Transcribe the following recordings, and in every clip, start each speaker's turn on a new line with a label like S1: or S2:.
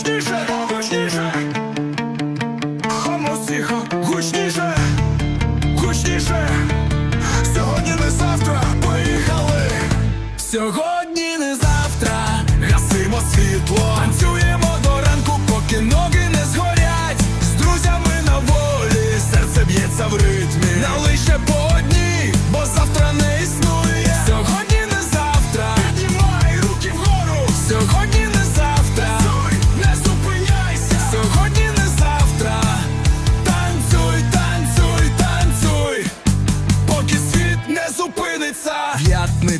S1: гучніше, гучніше. Гучніше. Сьогодні не завтра, поїхали.
S2: Сьогодні не завтра, гасимо світло, танцюємо
S1: до
S2: поки ноги не згорять. З друзями на волі, серце б'ється в ритмі. Не лише по одній, бо завтра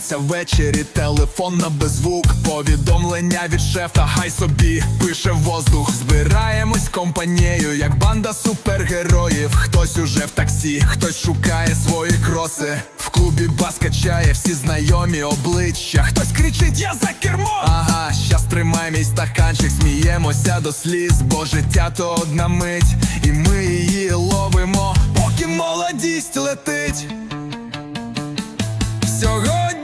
S2: П'ятниця ввечері, телефон на беззвук. Повідомлення від шефа, хай собі пише воздух. Збираємось компанією, як банда супергероїв. Хтось уже в таксі, хтось шукає свої кроси. В клубі бас качає всі знайомі обличчя. Хтось кричить, я за кермо. Ага, щас тримай мій стаканчик, сміємося до сліз, бо життя то одна мить, і ми її ловимо, поки молодість летить. Сьогодні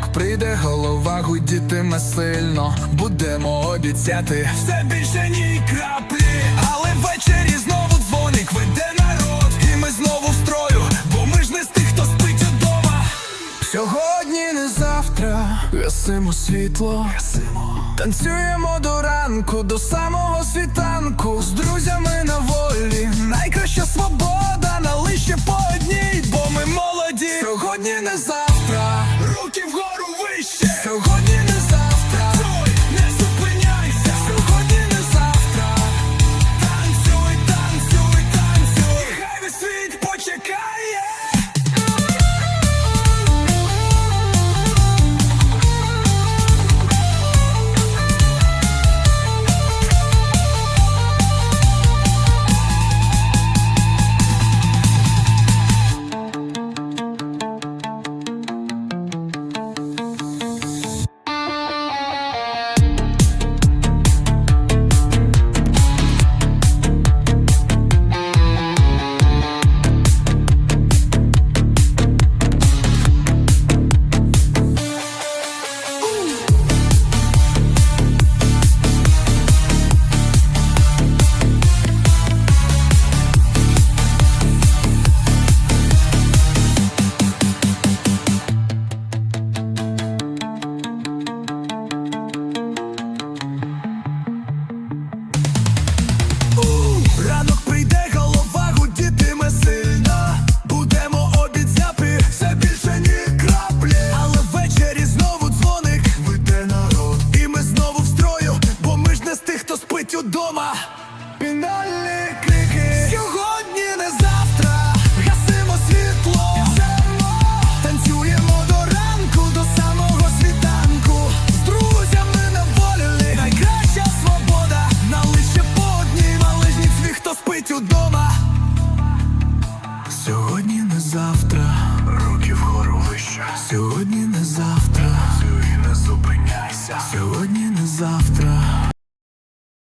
S2: Ранок прийде, голова гудітиме сильно. Будемо обіцяти все більше ні краплі. Але ввечері знову дзвоник веде народ. І ми знову в строю, бо ми ж не з тих, хто спить удома. Сьогодні не завтра, гасимо світло. Танцюємо до ранку, до самого світанку. З друзями на волі. Найкраща свобода на лише по одній, бо ми вдома. Пінальні крики. Сьогодні не завтра. Гасимо світло. Біжемо, танцюємо до ранку, до самого світанку. З друзями на найкраща свобода. Нам лише по одній свій, хто спить удома? Сьогодні не завтра, руки вгору вище. Сьогодні не завтра, Працюй, не зупиняйся. Сьогодні не завтра.